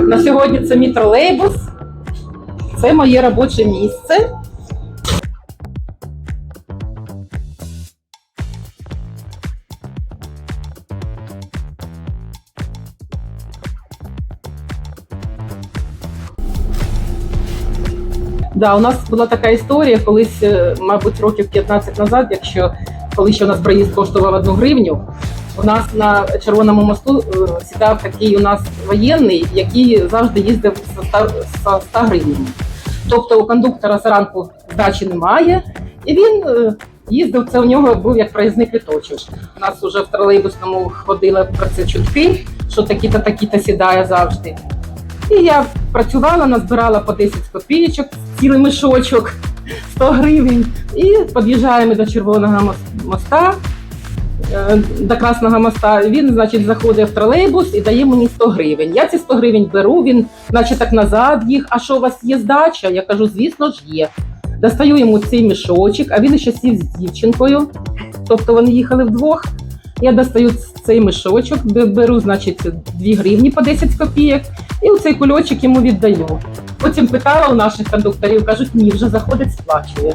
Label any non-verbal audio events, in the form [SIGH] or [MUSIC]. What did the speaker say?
На сьогодні це мій тролейбус. Це моє робоче місце. Да, у нас була така історія колись, е, мабуть, років 15 назад, якщо коли ще у нас проїзд коштував одну гривню. У нас на Червоному мосту е, сідав такий у нас воєнний, який завжди їздив за 100, за 100 гривень. Тобто у кондуктора зранку здачі немає, і він е, їздив, це у нього був як проїзний квіточок. У нас вже в тролейбусному ходили про це чутки, що такі-то, такі-то сідає завжди. І я працювала, назбирала по 10 копійочок, цілий мішочок, [LAUGHS] 100 гривень. І під'їжджаємо до Червоного мос- моста, до Красного моста. Він, значить, заходить в тролейбус і дає мені 100 гривень. Я ці 100 гривень беру, він, наче так назад їх. А що у вас є здача? Я кажу, звісно ж є. Достаю йому цей мішочок, а він ще сів з дівчинкою. Тобто вони їхали вдвох. Я достаю цей мішочок, беру, значить, 2 гривні по 10 копійок, і цей кульочок йому віддаю. Потім питала у наших кондукторів, кажуть, ні, вже заходить, сплачує.